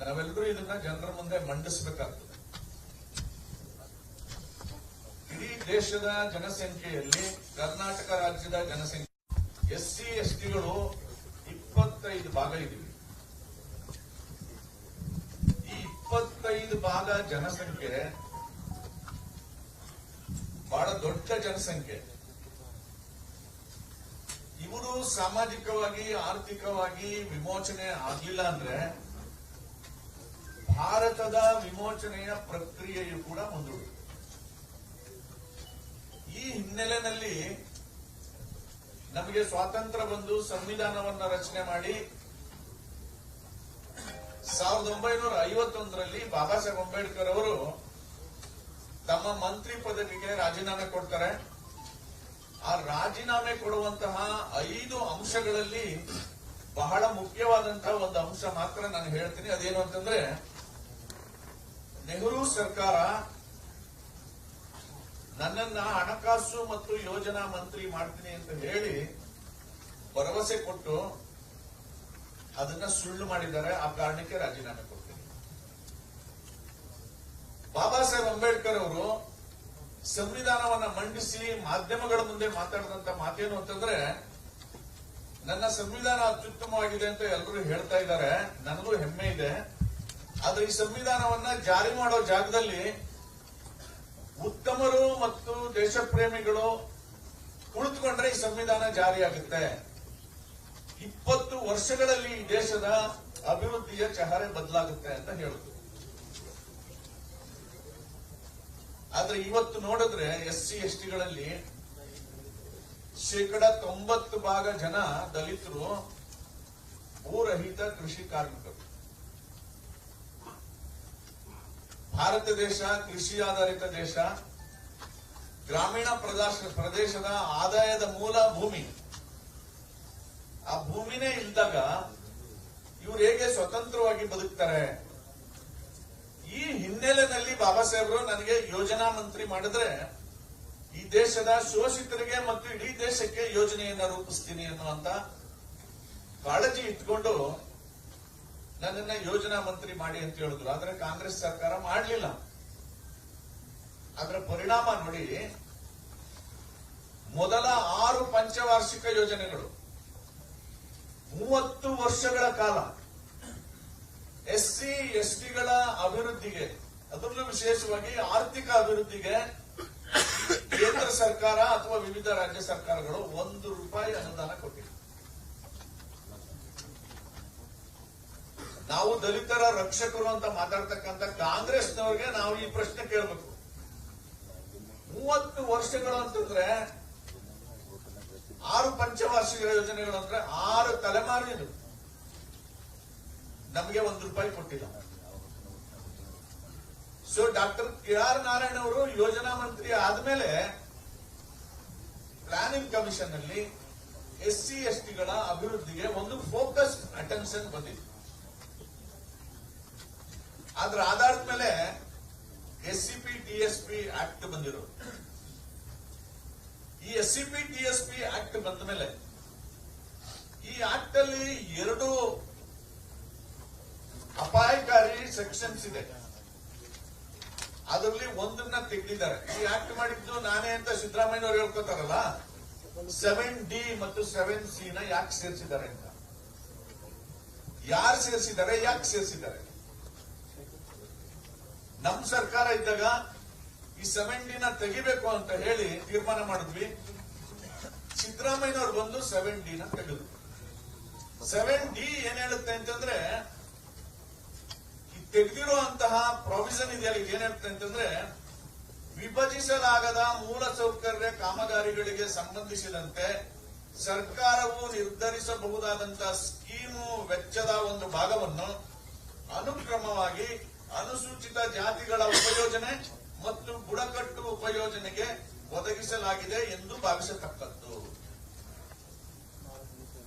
ನಾವೆಲ್ಲರೂ ಇದನ್ನ ಜನರ ಮುಂದೆ ಮಂಡಿಸಬೇಕಾಗ್ತದೆ. ಇಡೀ ದೇಶದ ಜನಸಂಖ್ಯೆಯಲ್ಲಿ ಕರ್ನಾಟಕ ರಾಜ್ಯದ ಜನಸಂಖ್ಯೆ ಎಸ್ ಸಿ ಎಸ್ ಟಿಗಳು ಇಪ್ಪತ್ತೈದು ಭಾಗ ಇದೀವಿ ಈ ಇಪ್ಪತ್ತೈದು ಭಾಗ ಜನಸಂಖ್ಯೆ ಬಹಳ ದೊಡ್ಡ ಜನಸಂಖ್ಯೆ. ಇವರು ಸಾಮಾಜಿಕವಾಗಿ, ಆರ್ಥಿಕವಾಗಿ ವಿಮೋಚನೆ ಆಗ್ಲಿಲ್ಲ ಅಂದ್ರೆ ಭಾರತದ ವಿಮೋಚನೆಯ ಪ್ರಕ್ರಿಯೆಯು ಕೂಡ ಮುಂದೂಡಿದೆ. ಈ ಹಿನ್ನೆಲೆಯಲ್ಲಿ ನಮಗೆ ಸ್ವಾತಂತ್ರ್ಯ ಬಂದು ಸಂವಿಧಾನವನ್ನು ರಚನೆ ಮಾಡಿ ಸಾವಿರದ ಒಂಬೈನೂರ ಐವತ್ತೊಂದರಲ್ಲಿ ಬಾಬಾ ಸಾಹೇಬ್ ಅಂಬೇಡ್ಕರ್ ಅವರು ತಮ್ಮ ಮಂತ್ರಿ ಪದವಿಗೆ ರಾಜೀನಾಮೆ ಕೊಡ್ತಾರೆ. ಆ ರಾಜೀನಾಮೆ ಕೊಡುವಂತಹ ಐದು ಅಂಶಗಳಲ್ಲಿ ಬಹಳ ಮುಖ್ಯವಾದಂತಹ ಒಂದು ಅಂಶ ಮಾತ್ರ ನಾನು ಹೇಳ್ತೀನಿ. ಅದೇನು ಅಂತಂದ್ರೆ ನೆಹರು ಸರ್ಕಾರ ನನ್ನನ್ನ ಹಣಕಾಸು ಮತ್ತು ಯೋಜನಾ ಮಂತ್ರಿ ಮಾಡ್ತೀನಿ ಅಂತ ಹೇಳಿ ಭರವಸೆ ಕೊಟ್ಟು ಅದನ್ನ ಸುಳ್ಳು ಮಾಡಿದ್ದಾರೆ. ಆ ಕಾರಣಕ್ಕೆ ರಾಜೀನಾಮೆ ಕೊಡ್ತೀನಿ. ಬಾಬಾ ಸಾಹೇಬ್ ಅಂಬೇಡ್ಕರ್ ಅವರು ಸಂವಿಧಾನವನ್ನ ಮಂಡಿಸಿ ಮಾಧ್ಯಮಗಳ ಮುಂದೆ ಮಾತಾಡಿದಂತ ಮಾತೇನು ಅಂತಂದ್ರೆ, ನನ್ನ ಸಂವಿಧಾನ ಅತ್ಯುತ್ತಮವಾಗಿದೆ ಅಂತ ಎಲ್ಲರೂ ಹೇಳ್ತಾ ಇದ್ದಾರೆ. ನನಗೂ ಹೆಮ್ಮೆ ಇದೆ. ಆದ್ರೆ ಈ ಸಂವಿಧಾನವನ್ನ ಜಾರಿ ಮಾಡೋ ಜಾಗದಲ್ಲಿ ಉತ್ತಮರು ಮತ್ತು ದೇಶಪ್ರೇಮಿಗಳು ಕುಳಿತುಕೊಂಡ್ರೆ ಈ ಸಂವಿಧಾನ ಜಾರಿಯಾಗುತ್ತೆ. ಇಪ್ಪತ್ತು ವರ್ಷಗಳಲ್ಲಿ ಈ ದೇಶದ ಅಭಿವೃದ್ಧಿಯ ಚಹರೆ ಬದಲಾಗುತ್ತೆ ಅಂತ ಹೇಳಿದ್ರು ಆದ್ರೆ ಇವತ್ತು ನೋಡಿದ್ರೆ ಎಸ್ ಸಿ, ಎಸ್ ಟಿಗಳಲ್ಲಿ ಶೇಕಡ ತೊಂಬತ್ತು ಭಾಗ ಜನ ದಲಿತರು ಭೂರಹಿತ ಕೃಷಿ ಕಾರ್ಮಿಕರು. ಭಾರತ ದೇಶ, ಕೃಷಿ ಆಧಾರಿತ ದೇಶ, ಗ್ರಾಮೀಣ ಪ್ರದೇಶ, ಪ್ರದೇಶದ ಆದಾಯದ ಮೂಲ ಭೂಮಿ. ಆ ಭೂಮಿನೇ ಇಲ್ದಾಗ ಇವ್ರು ಹೇಗೆ ಸ್ವತಂತ್ರವಾಗಿ ಬದುಕ್ತಾರೆ? ಈ ಹಿನ್ನೆಲೆಯಲ್ಲಿ ಬಾಬಾ ಸಾಹೇಬರು ನನಗೆ ಯೋಜನಾ ಮಂತ್ರಿ ಮಾಡಿದ್ರೆ, ಈ ದೇಶದ ಶೋಷಿತರಿಗೆ ಮತ್ತು ಇಡೀ ದೇಶಕ್ಕೆ ಯೋಜನೆಯನ್ನ ರೂಪಿಸ್ತೀನಿ ಅನ್ನುವಂತ ಕಾಳಜಿ ಇಟ್ಕೊಂಡು ನನ್ನನ್ನ ಯೋಜನಾ ಮಂತ್ರಿ ಮಾಡಿ ಅಂತ ಹೇಳಿದ್ರು. ಆದ್ರೆ ಕಾಂಗ್ರೆಸ್ ಸರ್ಕಾರ ಮಾಡಲಿಲ್ಲ. ಅದರ ಪರಿಣಾಮ ನೋಡಿ, ಮೊದಲ ಆರು ಪಂಚವಾರ್ಷಿಕ ಯೋಜನೆಗಳು. ಮೂವತ್ತು ವರ್ಷಗಳ ಕಾಲ. ಎಸ್ಸಿ, ಎಸ್ಟಿಗಳ ಅಭಿವೃದ್ಧಿಗೆ, ಅದರಲ್ಲೂ ವಿಶೇಷವಾಗಿ ಆರ್ಥಿಕ ಅಭಿವೃದ್ಧಿಗೆ ಕೇಂದ್ರ ಸರ್ಕಾರ ಅಥವಾ ವಿವಿಧ ರಾಜ್ಯ ಸರ್ಕಾರಗಳು ಒಂದು ರೂಪಾಯಿ ಅನುದಾನ ಕೊಟ್ಟಿದೆ ನಾವು ದಲಿತರ ರಕ್ಷಕರು ಅಂತ ಮಾತಾಡ್ತಕ್ಕಂಥ ಕಾಂಗ್ರೆಸ್ನವ್ರಿಗೆ ನಾವು ಈ ಪ್ರಶ್ನೆ ಕೇಳಬೇಕು. ಮೂವತ್ತು ವರ್ಷಗಳು ಅಂತಂದ್ರೆ ಆರು ಪಂಚವಾರ್ಷಿಕ ಯೋಜನೆಗಳು ಅಂದ್ರೆ ಆರು ತಲೆಮಾರಿನ ನಮಗೆ ಒಂದು ರೂಪಾಯಿ ಕೊಟ್ಟಿಲ್ಲ. So doctor K R Narayana ಅವರು ಯೋಜನಾ ಮಂತ್ರಿ ಆದ್ಮೇಲೆ ಪ್ಲಾನಿಂಗ್ ಕಮಿಷನ್ ಅಲ್ಲಿ ಎಸ್ ಸಿ ಎಸ್ ಟಿಗಳ ಅಭಿವೃದ್ಧಿಗೆ ಒಂದು ಫೋಕಸ್ ಅಟೆನ್ಷನ್ ಬಂದಿದೆ. ಅದ್ರ ಆಧಾರದ ಮೇಲೆ S C T S act ಬಂದಿರೋ ಈ S C T S act ಬಂದ ಮೇಲೆ ಈ ಆಕ್ಟ್ ಅಲ್ಲಿ ಎರಡು ಅಪಾಯಕಾರಿ ಸೆಕ್ಷನ್ಸ್ ಇದೆ. ಅದರಲ್ಲಿ ಒಂದನ್ನ ತೆಗೆದಿದ್ದಾರೆ. ಈ ಆಕ್ಟ್ ಮಾಡಿದ್ದು ನಾನೇ ಅಂತ ಸಿದ್ದರಾಮಯ್ಯ ಅವರು ಹೇಳ್ಕೊತಾರಲ್ಲ? ಸೆವೆನ್ ಡಿ ಮತ್ತು ಸೆವೆನ್ ಸಿ ನ ಯಾಕೆ ಸೇರಿಸಿದ್ದಾರೆ ಅಂತ? ಯಾರು ಸೇರಿಸಿದ್ದಾರೆ, ಯಾಕೆ ಸೇರಿಸಿದ್ದಾರೆ? ನಮ್ ಸರ್ಕಾರ ಇದ್ದಾಗ ಈ ಸೆವೆನ್ ಡಿ ನ ತೆಗಿಬೇಕು ಅಂತ ಹೇಳಿ ತೀರ್ಮಾನ ಮಾಡಿದ್ವಿ. ಸಿದ್ದರಾಮಯ್ಯನವ್ರು ಬಂದು ಸೆವೆನ್ ಡಿ ನ ತೆಗೆದ್ರು. ಸೆವೆನ್ ಡಿ ಏನ್ ಹೇಳುತ್ತೆ ಅಂತಂದ್ರೆ ತೆಗೆದಿರುವಂತಹ ಪ್ರಾವಿಷನ್ ಇದೆಯಲ್ಲ ಇದು ಏನ್ ಹೇಳುತ್ತೆ ಅಂತಂದ್ರೆ, ವಿಭಜಿಸಲಾಗದ ಮೂಲ ಸೌಕರ್ಯ ಕಾಮಗಾರಿಗಳಿಗೆ ಸಂಬಂಧಿಸಿದಂತೆ ಸರ್ಕಾರವು ನಿರ್ಧರಿಸಬಹುದಾದಂತಹ ಸ್ಕೀಮು ವೆಚ್ಚದ ಒಂದು ಭಾಗವನ್ನು ಅನುಕ್ರಮವಾಗಿ ಅನುಸೂಚಿತ ಜಾತಿಗಳ ಉಪಯೋಜನೆ ಮತ್ತು ಬುಡಕಟ್ಟು ಉಪಯೋಜನೆಗೆ ಒದಗಿಸಲಾಗಿದೆ ಎಂದು ಭಾವಿಸತಕ್ಕದ್ದು.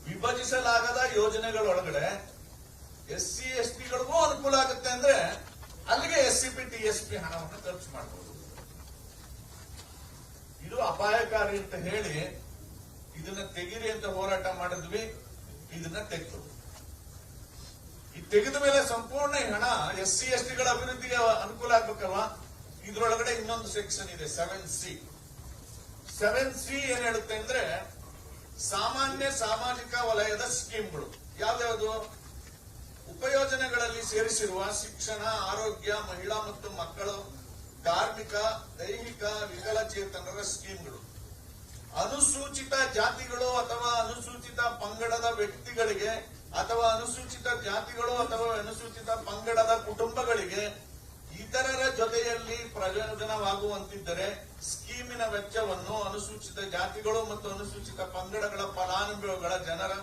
ವಿಭಜಿಸಲಾಗದ ಯೋಜನೆಗಳೊಳಗಡೆ ಎಸ್ ಸಿ ಎಸ್ ಟಿಗಳಿಗೂ ಅನುಕೂಲ ಆಗುತ್ತೆ ಅಂದ್ರೆ ಅಲ್ಲಿಗೆ ಎಸ್ ಸಿ ಪಿ ಹಣವನ್ನು ಖರ್ಚು ಮಾಡಬಹುದು ಇದು ಅಪಾಯಕಾರಿ ಅಂತ ಹೇಳಿ ಇದನ್ನ ತೆಗೀರಿ ಅಂತ ಹೋರಾಟ ಮಾಡಿದ್ವಿ, ಇದನ್ನ ತೆಗೆದು. ಈ ತೆಗೆದ ಮೇಲೆ ಸಂಪೂರ್ಣ ಹಣ ಎಸ್ ಸಿ ಎಸ್ ಟಿಗಳ ಅಭಿವೃದ್ಧಿಗೆ ಅನುಕೂಲ ಆಗ್ಬೇಕಲ್ವಾ? ಇದ್ರೊಳಗಡೆ ಇನ್ನೊಂದು ಸೆಕ್ಷನ್ ಇದೆ ಸೆವೆನ್ ಸಿ ಸೆವೆನ್ ಸಿ ಏನ್ ಹೇಳುತ್ತೆ ಅಂದ್ರೆ ಸಾಮಾನ್ಯ ಸಾಮಾಜಿಕ ವಲಯದ ಸ್ಕೀಮ್ಗಳು. ಯಾವ್ದಾವುದು ಉಪಯೋಜನೆಗಳಲ್ಲಿ ಸೇರಿಸಿರುವ ಶಿಕ್ಷಣ, ಆರೋಗ್ಯ, ಮಹಿಳಾ ಮತ್ತು ಮಕ್ಕಳು ಕಾರ್ಮಿಕ ದೈಹಿಕ ವಿಕಲಚೇತನರ ಸ್ಕೀಮ್ಗಳು. ಅನುಸೂಚಿತ ಜಾತಿಗಳು ಅಥವಾ ಅನುಸೂಚಿತ ಪಂಗಡದ ವ್ಯಕ್ತಿಗಳಿಗೆ ಅಥವಾ ಅನುಸೂಚಿತ ಜಾತಿಗಳು ಅಥವಾ ಅನುಸೂಚಿತ ಪಂಗಡದ ಕುಟುಂಬಗಳಿಗೆ ಇತರರ ಜೊತೆಯಲ್ಲಿ ಪ್ರಯೋಜನವಾಗುವಂತಿದ್ದರೆ ಸ್ಕೀಮಿನ ವೆಚ್ಚವನ್ನು ಅನುಸೂಚಿತ ಜಾತಿಗಳು ಮತ್ತು ಅನುಸೂಚಿತ ಪಂಗಡಗಳ ಫಲಾನುಭವಿಗಳ ಜನರ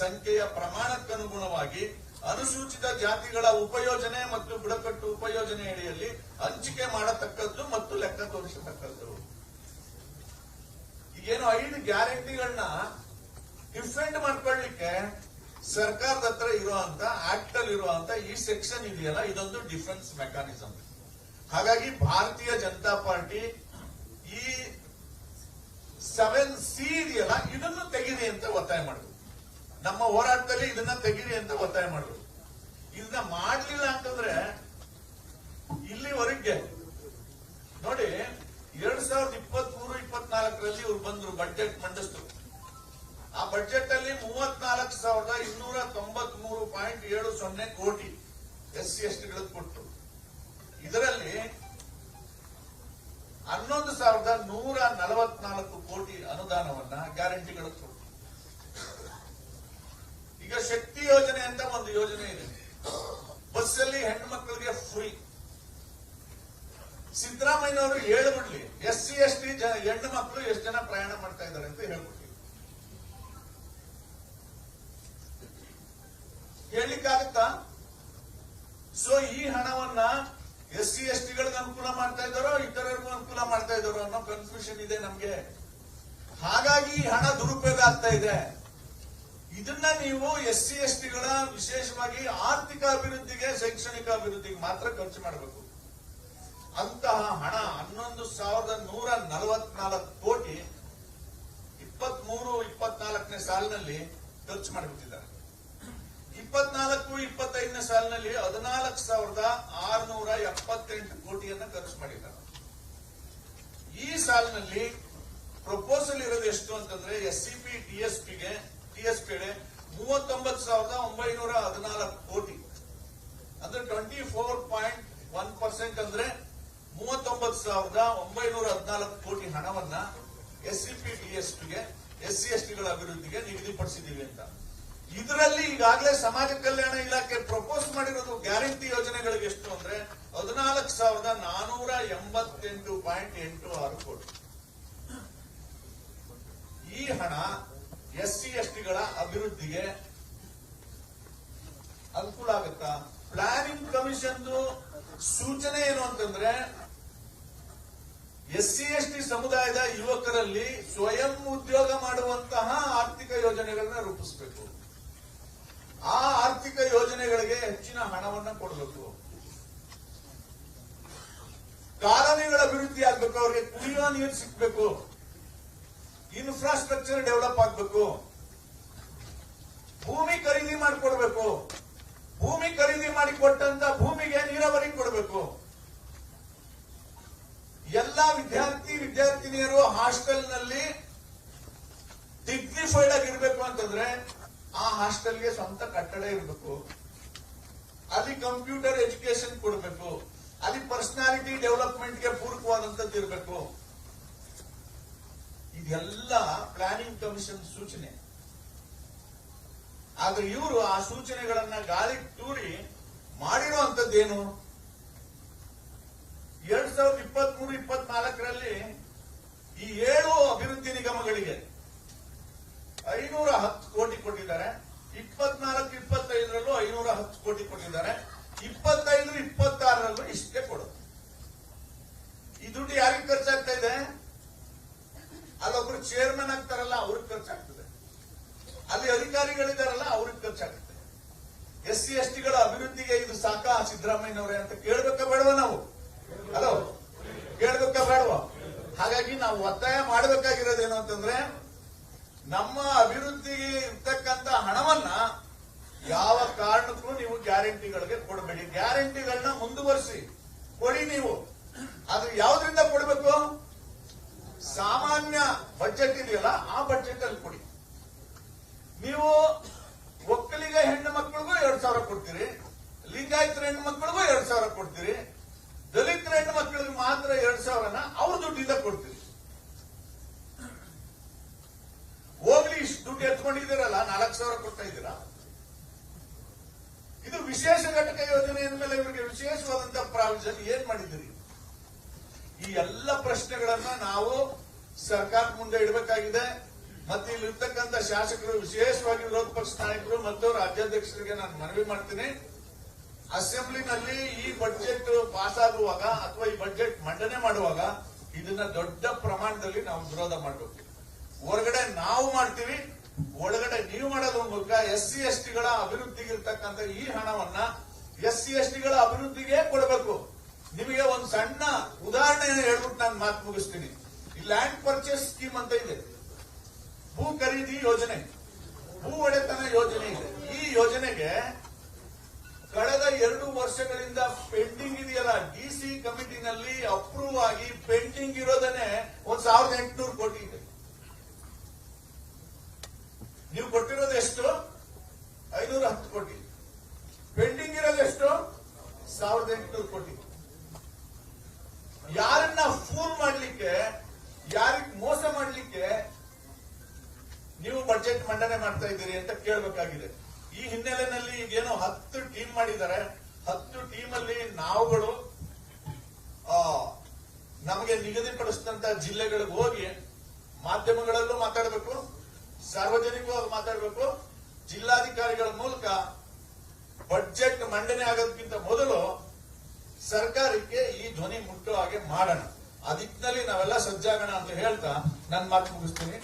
ಸಂಖ್ಯೆಯ ಪ್ರಮಾಣಕ್ಕನುಗುಣವಾಗಿ ಅನುಸೂಚಿತ ಜಾತಿಗಳ ಉಪಯೋಜನೆ ಮತ್ತು ಬುಡಕಟ್ಟು ಉಪಯೋಜನೆಯಡಿಯಲ್ಲಿ ಹಂಚಿಕೆ ಮಾಡತಕ್ಕದ್ದು ಮತ್ತು ಲೆಕ್ಕ ತೋರಿಸತಕ್ಕದ್ದು. ಈಗೇನು ಐದು ಗ್ಯಾರಂಟಿಗಳನ್ನ ಡಿಫೆಂಡ್ ಮಾಡ್ಕೊಳ್ಳಿಕ್ಕೆ ಸರ್ಕಾರದ ಹತ್ರ ಇರುವಂತ ಆಕ್ಟ್ ಅಲ್ಲಿ ಇರುವಂತ ಈ ಸೆಕ್ಷನ್ ಇದೆಯಲ್ಲ, ಇದೊಂದು ಡಿಫೆನ್ಸ್ ಮೆಕಾನಿಸಮ್ ಹಾಗಾಗಿ ಭಾರತೀಯ ಜನತಾ ಪಾರ್ಟಿ ಈ ಸೆವೆನ್ ಸಿ ಇದೆಯಲ್ಲ, ಇದನ್ನು ತೆಗಿರಿ ಅಂತ ಒತ್ತಾಯ ಮಾಡುದು ನಮ್ಮ ಹೋರಾಟದಲ್ಲಿ ಇದನ್ನ ತೆಗಿರಿ ಅಂತ ಒತ್ತಾಯ ಮಾಡುದು ಇದನ್ನ ಮಾಡಲಿಲ್ಲ ಅಂತಂದ್ರೆ ಇಲ್ಲಿವರೆಗೆ ನೋಡಿ, ಎರಡ್ ಸಾವಿರದ ಇಪ್ಪತ್ತ್ ಮೂರು ಇಪ್ಪತ್ನಾಲ್ಕರಲ್ಲಿ ಇವ್ರು ಬಂದ್ರು ಬಜೆಟ್ ಮಂಡಿಸಿದ್ರು. ಆ ಬಜೆಟ್ ಅಲ್ಲಿ ಮೂವತ್ನಾಲ್ಕು ಸಾವಿರದ ಇನ್ನೂರ ತೊಂಬತ್ ಮೂರು ಪಾಯಿಂಟ್ ಏಳು ಸೊನ್ನೆ ಕೋಟಿ ಎಸ್ ಸಿ ಎಸ್ ಟಿಗಳಿಗೆ ಕೊಟ್ಟು. ಇದರಲ್ಲಿ ಹನ್ನೊಂದು ಸಾವಿರದ ನೂರ ನಲವತ್ನಾಲ್ಕು ಕೋಟಿ ಅನುದಾನವನ್ನ ಗ್ಯಾರಂಟಿಗಳು ಕೊಟ್ಟು. ಈಗ ಶಕ್ತಿ ಯೋಜನೆ ಅಂತ ಒಂದು ಯೋಜನೆ ಇದೆ. ಬಸ್ಸಲ್ಲಿ ಹೆಣ್ಣು ಮಕ್ಕಳಿಗೆ ಫ್ರೀ ಸಿದ್ದರಾಮಯ್ಯನವರು ಹೇಳ್ಬಿಡ್ಲಿ, ಎಸ್ ಸಿ ಎಸ್ ಟಿ ಹೆಣ್ಣು ಮಕ್ಕಳು ಎಷ್ಟು ಜನ ಪ್ರಯಾಣ ಮಾಡ್ತಾ ಇದ್ದಾರೆ ಅಂತ ಹೇಳ್ಬಿಡ್ಲಿ. ಸೊ ಈ ಹಣವನ್ನ ಎಸ್ ಸಿ ಎಸ್ ಟಿಗಳಿಗೆ ಅನುಕೂಲ ಮಾಡ್ತಾ ಇದ್ದಾರೋ, ಇತರರಿಗೂ ಅನುಕೂಲ ಮಾಡ್ತಾ ಇದ್ದಾರೋ ಅನ್ನೋ ಕನ್ಫ್ಯೂಷನ್ ಇದೆ ನಮ್ಗೆ. ಹಾಗಾಗಿ ಈ ಹಣ ದುರುಪಯೋಗ ಆಗ್ತಾ ಇದೆ. ಇದನ್ನ ನೀವು ಎಸ್ ಸಿ ಎಸ್ ಟಿಗಳ ವಿಶೇಷವಾಗಿ ಆರ್ಥಿಕ ಅಭಿವೃದ್ಧಿಗೆ, ಶೈಕ್ಷಣಿಕ ಅಭಿವೃದ್ಧಿಗೆ ಮಾತ್ರ ಖರ್ಚು ಮಾಡಬೇಕು. ಅಂತಹ ಹಣ ಹನ್ನೊಂದು ಸಾವಿರದ ನೂರ ನಲವತ್ನಾಲ್ಕು ಕೋಟಿ ಇಪ್ಪತ್ಮೂರು, ಇಪ್ಪತ್ನಾಲ್ಕನೇ ಸಾಲಿನಲ್ಲಿ ಖರ್ಚು ಮಾಡಿಬಿಟ್ಟಿದ್ದಾರೆ. ಇಪ್ಪತ್ನಾಲ್ಕು, ಇಪ್ಪತ್ತೈದನೇ ಸಾಲಿನಲ್ಲಿ ಹದಿನಾಲ್ಕು ಸಾವಿರದ ಆರುನೂರ ಎಪ್ಪತ್ತೆಂಟು ಕೋಟಿಯನ್ನ ಖರ್ಚು ಮಾಡಿದ್ದಾರೆ. ಈ ಸಾಲಿನಲ್ಲಿ ಪ್ರಪೋಸಲ್ ಇರೋದು ಎಷ್ಟು ಅಂತಂದ್ರೆ ಎಸ್ ಟಿಎಸ್ಪಿಗೆ ಟಿಎಸ್ಪಿಗೆ ಮೂವತ್ತೊಂಬತ್ತು ಸಾವಿರದ ಒಂಬೈನೂರ ಹದಿನಾಲ್ಕು ಕೋಟಿ. ಅಂದ್ರೆ twenty four point one percent ಅಂದ್ರೆ ಮೂವತ್ತೊಂಬತ್ತು ಸಾವಿರದ ಒಂಬೈನೂರ ಹದಿನಾಲ್ಕು ಕೋಟಿ ಹಣವನ್ನ ಎಸ್ ಟಿಎಸ್ಪಿಗೆ ಎಸ್ ಸಿ ಎಸ್ ಅಭಿವೃದ್ಧಿಗೆ ನಿಗದಿಪಡಿಸಿದೀವಿ ಅಂತ. ಇದರಲ್ಲಿ ಈಗಾಗಲೇ ಸಮಾಜ ಕಲ್ಯಾಣ ಇಲಾಖೆ ಪ್ರಪೋಸ್ ಮಾಡಿರೋದು ಗ್ಯಾರಂಟಿ ಯೋಜನೆಗಳಿಗೆ ಎಷ್ಟು ಅಂದ್ರೆ ಹದಿನಾಲ್ಕು ಸಾವಿರದ ನಾನೂರ ಎಂಬತ್ತೆಂಟು ಪಾಯಿಂಟ್ ಎಂಟು ಆರು ಕೋಟಿ. ಈ ಹಣ ಎಸ್ ಸಿ ಎಸ್ ಟಿಗಳ ಅಭಿವೃದ್ಧಿಗೆ ಅನುಕೂಲ ಆಗುತ್ತಾ? ಪ್ಲಾನಿಂಗ್ ಕಮಿಷನ್ ಸೂಚನೆ ಏನು ಅಂತಂದ್ರೆ ಎಸ್ ಸಿ ಎಸ್ ಟಿ ಸಮುದಾಯದ ಯುವಕರಲ್ಲಿ ಸ್ವಯಂ ಉದ್ಯೋಗ ಮಾಡುವಂತಹ ಆರ್ಥಿಕ ಯೋಜನೆಗಳನ್ನ ರೂಪಿಸಬೇಕು. ಹೆಚ್ಚಿನ ಹಣವನ್ನು ಕೊಡಬೇಕು. ಕಾಲನಿಗಳ ಅಭಿವೃದ್ಧಿ ಆಗ್ಬೇಕು, ಅವರಿಗೆ ಕುಡಿಯುವ ನೀರು ಸಿಗ್ಬೇಕು. ಇನ್ಫ್ರಾಸ್ಟ್ರಕ್ಚರ್ ಡೆವಲಪ್ ಆಗ್ಬೇಕು. ಭೂಮಿ ಖರೀದಿ ಮಾಡಿಕೊಡ್ಬೇಕು. ಭೂಮಿ ಖರೀದಿ ಮಾಡಿ ಕೊಟ್ಟಂತ ಭೂಮಿಗೆ ನೀರಾವರಿ ಕೊಡಬೇಕು. ಎಲ್ಲ ವಿದ್ಯಾರ್ಥಿ, ವಿದ್ಯಾರ್ಥಿನಿಯರು ಹಾಸ್ಟೆಲ್ನಲ್ಲಿ ಡಿಗ್ನಿಫೈಡ್ ಆಗಿರ್ಬೇಕು ಅಂತಂದ್ರೆ ಆ ಹಾಸ್ಟೆಲ್ಗೆ ಸ್ವಂತ ಕಟ್ಟಡ ಇರಬೇಕು. ಅಲ್ಲಿ ಕಂಪ್ಯೂಟರ್ ಎಜುಕೇಶನ್ ಕೊಡಬೇಕು. ಅಲ್ಲಿ ಪರ್ಸನಾಲಿಟಿ ಡೆವಲಪ್ಮೆಂಟ್ಗೆ ಪೂರಕವಾದಂತದ್ದು ಇರಬೇಕು. ಇದೆಲ್ಲ ಪ್ಲಾನಿಂಗ್ ಕಮಿಷನ್ ಸೂಚನೆ. ಆದ್ರೆ ಇವರು ಆ ಸೂಚನೆಗಳನ್ನ ಗಾಳಿ ತೂರಿ ಮಾಡಿರುವಂತದ್ದೇನು ಎರಡ್ ಸಾವಿರದ ಇಪ್ಪತ್ತ್ ಮೂರು ಇಪ್ಪತ್ನಾಲ್ಕರಲ್ಲಿ ಈ ಏಳು ಅಭಿವೃದ್ಧಿ ನಿಗಮಗಳಿಗೆ ಐನೂರ ಹತ್ತು ಕೋಟಿ ಕೊಟ್ಟಿದ್ದಾರೆ. ಇಪ್ಪತ್ನಾಲ್ಕು, ಇಪ್ಪತ್ತೈದರಲ್ಲೂ ಐನೂರ ಹತ್ತು ಕೋಟಿ ಕೊಟ್ಟಿದ್ದಾರೆ. ಇಪ್ಪತ್ತೈದು, ಇಪ್ಪತ್ತಾರರಲ್ಲೂ ಇಷ್ಟೇ ಕೊಡೋದು. ಈ ದುಡ್ಡು ಯಾರಿಗೆ ಖರ್ಚಾಗ್ತಾ ಇದೆ? ಅಲ್ಲೊಬ್ರು ಚೇರ್ಮನ್ ಆಗ್ತಾರಲ್ಲ, ಅವ್ರಿಗೆ ಖರ್ಚಾಗ್ತದೆ. ಅಲ್ಲಿ ಅಧಿಕಾರಿಗಳಿದಾರಲ್ಲ, ಅವ್ರಿಗೆ ಖರ್ಚಾಗ್ತದೆ. ಎಸ್ ಸಿ, ಎಸ್ ಟಿಗಳ ಅಭಿವೃದ್ಧಿಗೆ ಇದು ಸಾಕಾ ಸಿದ್ದರಾಮಯ್ಯನವರೇ ಅಂತ ಕೇಳ್ಬೇಕಾ ಬೇಡವಾ ನಾವು? ಹಲೋ ಕೇಳ್ಬೇಕಾ ಬೇಡವಾ? ಹಾಗಾಗಿ ನಾವು ಒತ್ತಾಯ ಮಾಡಬೇಕಾಗಿರೋದೇನು ಅಂತಂದ್ರೆ ನಮ್ಮ ಅಭಿವೃದ್ಧಿಗೆ ಇರ್ತಕ್ಕಂತ ಹಣವನ್ನ ಯಾವ ಕಾರಣಕ್ಕೂ ನೀವು ಗ್ಯಾರಂಟಿಗಳಿಗೆ ಕೊಡಬೇಡಿ. ಗ್ಯಾರಂಟಿಗಳನ್ನ ಮುಂದುವರಿಸಿ. ಕೊಡಿ ನೀವು. ಆದ್ರೆ ಯಾವ್ದ್ರಿಂದ ಕೊಡಬೇಕು? ಸಾಮಾನ್ಯ ಬಜೆಟ್ ಇದೆಯಲ್ಲ, ಆ ಬಜೆಟ್ ಅಲ್ಲಿ ಕೊಡಿ. ನೀವು ಒಕ್ಕಲಿಗ ಹೆಣ್ಣು ಮಕ್ಕಳಿಗೂ ಎರಡ್ ಸಾವಿರ ಕೊಡ್ತೀರಿ, ಲಿಂಗಾಯತರ ಹೆಣ್ಣು ಮಕ್ಕಳಿಗೂ ಎರಡ್ ಸಾವಿರ ಕೊಡ್ತೀರಿ, ದಲಿತರ ಹೆಣ್ಣು ಮಕ್ಕಳಿಗೆ ಮಾತ್ರ ಎರಡ್ ಸಾವಿರನ ಅವ್ರ ದುಡ್ಡಿಂದ ಕೊಡ್ತೀರಿ. ಇಷ್ಟು ದುಡ್ಡು ಎತ್ಕೊಂಡಿದ್ದೀರಲ್ಲ, ನಾಲ್ಕು ಸಾವಿರ ಕೊಡ್ತಾ ಇದ್ದೀರಾ? ಇದು ವಿಶೇಷ ಘಟಕ ಯೋಜನೆ ಅಂದಮೇಲೆ ಇವರಿಗೆ ವಿಶೇಷವಾದಂತಹ ಪ್ರಾವಿಷನ್ ಏನ್ ಮಾಡಿದ್ದೀರಿ? ಈ ಎಲ್ಲ ಪ್ರಶ್ನೆಗಳನ್ನ ನಾವು ಸರ್ಕಾರ ಮುಂದೆ ಇಡಬೇಕಾಗಿದೆ. ಮತ್ತೆ ಇಲ್ಲಿ ಇರ್ತಕ್ಕಂಥ ಶಾಸಕರು, ವಿಶೇಷವಾಗಿ ವಿರೋಧ ಪಕ್ಷ ನಾಯಕರು ಮತ್ತು ರಾಜ್ಯಾಧ್ಯಕ್ಷರಿಗೆ ನಾನು ಮನವಿ ಮಾಡ್ತೀನಿ. ಅಸೆಂಬ್ಲಿನಲ್ಲಿ ಈ ಬಜೆಟ್ ಪಾಸ್ ಆಗುವಾಗ ಅಥವಾ ಈ ಬಜೆಟ್ ಮಂಡನೆ ಮಾಡುವಾಗ ಇದನ್ನ ದೊಡ್ಡ ಪ್ರಮಾಣದಲ್ಲಿ ನಾವು ವಿರೋಧ ಮಾಡಬೇಕು. ಹೊರಗಡೆ ನಾವು ಮಾಡ್ತೀವಿ, ಒಳಗಡೆ ನೀವು ಮಾಡೋದ್ರ ಮೂಲಕ ಎಸ್ ಸಿ ಎಸ್ ಟಿಗಳ ಅಭಿವೃದ್ಧಿಗೆ ಇರ್ತಕ್ಕಂಥ ಈ ಹಣವನ್ನ ಎಸ್ ಸಿ ಎಸ್ ಟಿಗಳ ಅಭಿವೃದ್ಧಿಗೆ ಕೊಡಬೇಕು. ನಿಮಗೆ ಒಂದು ಸಣ್ಣ ಉದಾಹರಣೆ ಹೇಳ್ಬಿಟ್ಟು ನಾನು ಮಾತು ಮುಗಿಸ್ತೀನಿ. ಈ ಲ್ಯಾಂಡ್ ಪರ್ಚೇಸ್ ಸ್ಕೀಮ್ ಅಂತ ಇದೆ. ಭೂ ಖರೀದಿ ಯೋಜನೆ. ಭೂ ಒಡೆತನ ಯೋಜನೆ ಇದೆ. ಈ ಯೋಜನೆಗೆ ಕಳೆದ ಎರಡು ವರ್ಷಗಳಿಂದ ಪೆಂಡಿಂಗ್ ಇದೆಯಲ್ಲ ಡಿಸಿ ಕಮಿಟಿನಲ್ಲಿ ಅಪ್ರೂವ್ ಆಗಿ ಪೆಂಡಿಂಗ್ ಇರೋದನ್ನೇ ಒಂದ್ ಸಾವಿರದ ಎಂಟುನೂರು ಕೋಟಿ ಇದೆ. ನೀವು ಕೊಟ್ಟಿರೋದು ಎಷ್ಟು? ಐನೂರ ಹತ್ತು ಕೋಟಿ. ಪೆಂಡಿಂಗ್ ಇರೋದು ಎಷ್ಟು? ಸಾವಿರದ ಎಂಟುನೂರು ಕೋಟಿ. ಯಾರನ್ನ ಫೋನ್ ಮಾಡಲಿಕ್ಕೆ, ಯಾರಿಗ್ ಮೋಸ ಮಾಡಲಿಕ್ಕೆ ನೀವು ಬಜೆಟ್ ಮಂಡನೆ ಮಾಡ್ತಾ ಇದ್ದೀರಿ ಅಂತ ಕೇಳಬೇಕಾಗಿದೆ. ಈ ಹಿನ್ನೆಲೆಯಲ್ಲಿ ಈಗೇನೋ ಹತ್ತು ಟೀಮ್ ಮಾಡಿದ್ದಾರೆ. ಹತ್ತು ಟೀಮ್ ಅಲ್ಲಿ ನಾವುಗಳು ನಮಗೆ ನಿಗದಿಪಡಿಸಿದಂತ ಜಿಲ್ಲೆಗಳಿಗೆ ಹೋಗಿ ಮಾಧ್ಯಮಗಳಲ್ಲೂ ಮಾತಾಡಬೇಕು. ಸಾರ್ವಜನಿಕವಾಗಿ ಮಾತಾಡಬೇಕು. ಜಿಲ್ಲಾಧಿಕಾರಿಗಳ ಮೂಲಕ ಬಜೆಟ್ ಮಂಡನೆ ಆಗೋದಕ್ಕಿಂತ ಮೊದಲು ಸರ್ಕಾರಕ್ಕೆ ಈ ಧ್ವನಿ ಮುಟ್ಟುವ ಹಾಗೆ ಮಾಡೋಣ. ಆ ದಿಕ್ಕಿನಲ್ಲಿ ನಾವೆಲ್ಲ ಸಜ್ಜಾಗೋಣ ಅಂತ ಹೇಳ್ತಾ ನನ್ನ ಮಾತು ಮುಗಿಸ್ತೀನಿ.